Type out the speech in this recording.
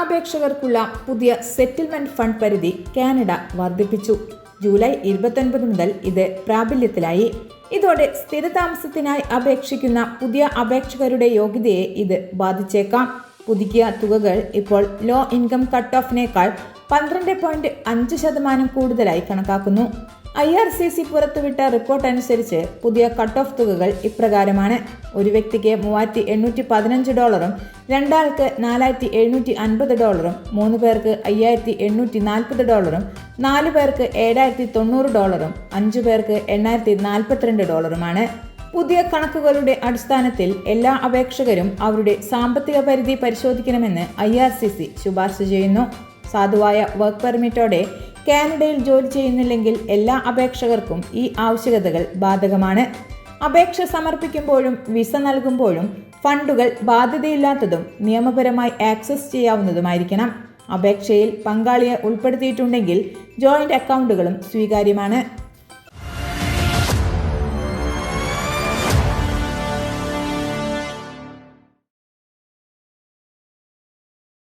അപേക്ഷകർക്കുള്ള പുതിയ settlement fund പരിധി Canada വർദ്ധിപ്പിച്ചു. ജൂലൈ ഇരുപത്തൊൻപത് മുതൽ ഇത് പ്രാബല്യത്തിലായി. ഇതോടെ സ്ഥിരതാമസത്തിനായി അപേക്ഷിക്കുന്ന പുതിയ അപേക്ഷകരുടെ യോഗ്യതയെ ഇത് ബാധിച്ചേക്കാം. പുതുക്കിയ തുകകൾ ഇപ്പോൾ ലോ ഇൻകം കട്ട് ഓഫിനേക്കാൾ പന്ത്രണ്ട് പോയിന്റ് അഞ്ച് ശതമാനം കൂടുതലായി കണക്കാക്കുന്നു. ഐ ആർ സി സി പുറത്തുവിട്ട റിപ്പോർട്ട് അനുസരിച്ച് പുതിയ കട്ട് ഓഫ് തുകകൾ ഇപ്രകാരമാണ്. ഒരു വ്യക്തിക്ക് മൂവായിരത്തി എണ്ണൂറ്റി പതിനഞ്ച് ഡോളറും രണ്ടാൾക്ക് നാലായിരത്തി എഴുന്നൂറ്റി അൻപത് ഡോളറും മൂന്ന് പേർക്ക് അയ്യായിരത്തി എണ്ണൂറ്റി നാൽപ്പത് ഡോളറും നാല് പേർക്ക് ഏഴായിരത്തി തൊണ്ണൂറ് ഡോളറും അഞ്ചു പേർക്ക് എണ്ണായിരത്തി നാൽപ്പത്തിരണ്ട് ഡോളറുമാണ്. പുതിയ കണക്കുകളുടെ അടിസ്ഥാനത്തിൽ എല്ലാ അപേക്ഷകരും അവരുടെ സാമ്പത്തിക പരിധി പരിശോധിക്കണമെന്ന് ഐ ശുപാർശ ചെയ്യുന്നു. സാധുവായ വർക്ക് പെർമിറ്റോടെ കാനഡയിൽ ജോലി ചെയ്യുന്നില്ലെങ്കിൽ എല്ലാ അപേക്ഷകർക്കും ഈ ആവശ്യകതകൾ ബാധകമാണ്. അപേക്ഷ സമർപ്പിക്കുമ്പോഴും വിസ നൽകുമ്പോഴും ഫണ്ടുകൾ ബാധ്യതയില്ലാത്തതും നിയമപരമായി ആക്സസ് ചെയ്യാവുന്നതുമായിരിക്കണം. അപേക്ഷയിൽ പങ്കാളിയെ ഉൾപ്പെടുത്തിയിട്ടുണ്ടെങ്കിൽ ജോയിന്റ് അക്കൗണ്ടുകളും സ്വീകാര്യമാണ്.